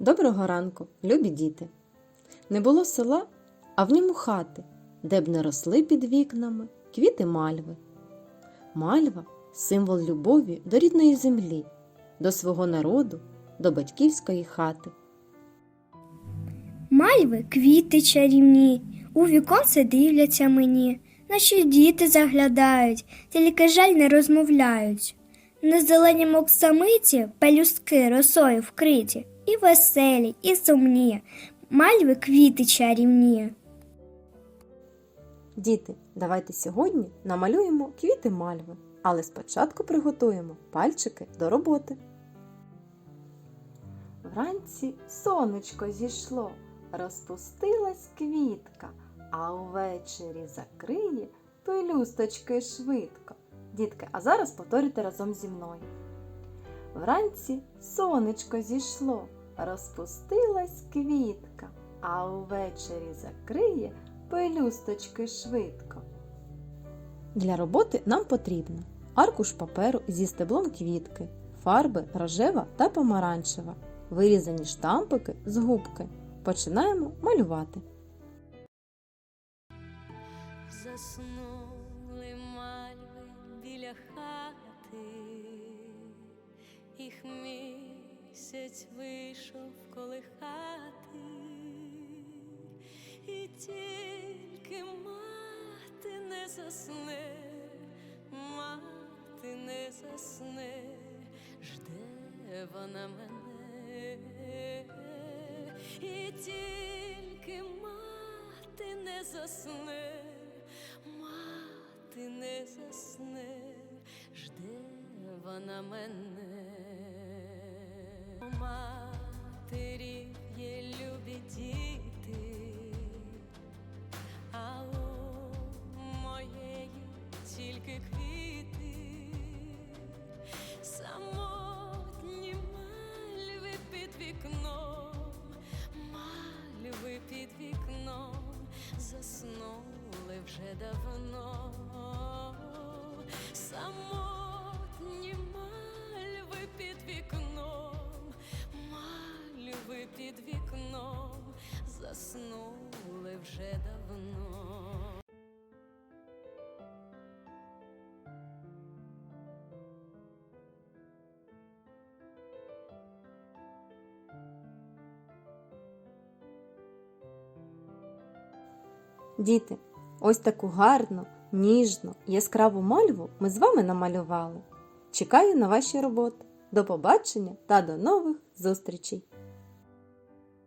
Доброго ранку, любі діти! Не було села, а в ньому хати, де б не росли під вікнами квіти мальви. Мальва символ любові до рідної землі, до свого народу, до батьківської хати. Мальви квіти чарівні, у віконце дивляться мені, наші діти заглядають, тільки жаль не розмовляють. На зеленім оксамиті пелюстки росою вкриті, і веселі, і сумні, мальви квіти чарівні. Діти, давайте сьогодні намалюємо квіти мальви, але спочатку приготуємо пальчики до роботи. Вранці сонечко зійшло, розпустилась квітка, а увечері закриє пелюсточки швидко. Дітки, а зараз повторюйте разом зі мною. Вранці сонечко зійшло, розпустилась квітка, а увечері закриє пелюсточки швидко. Для роботи нам потрібно аркуш паперу зі стеблом квітки, фарби рожева та помаранчева, вирізані штампики з губки. Починаємо малювати. Заснули місяць вийшов колихати, і тільки мати не засне, мати не засне, жде вона мене, і тільки мати не засне, мати не засне, жде вона мене. Тільки квіти, самотні мальви під вікном, мальви під вікном заснули вже давно. Самотні мальви під вікном, мальви під вікном заснули вже давно. Діти, ось таку гарну, ніжну, яскраву мальву ми з вами намалювали. Чекаю на ваші роботи. До побачення та до нових зустрічей!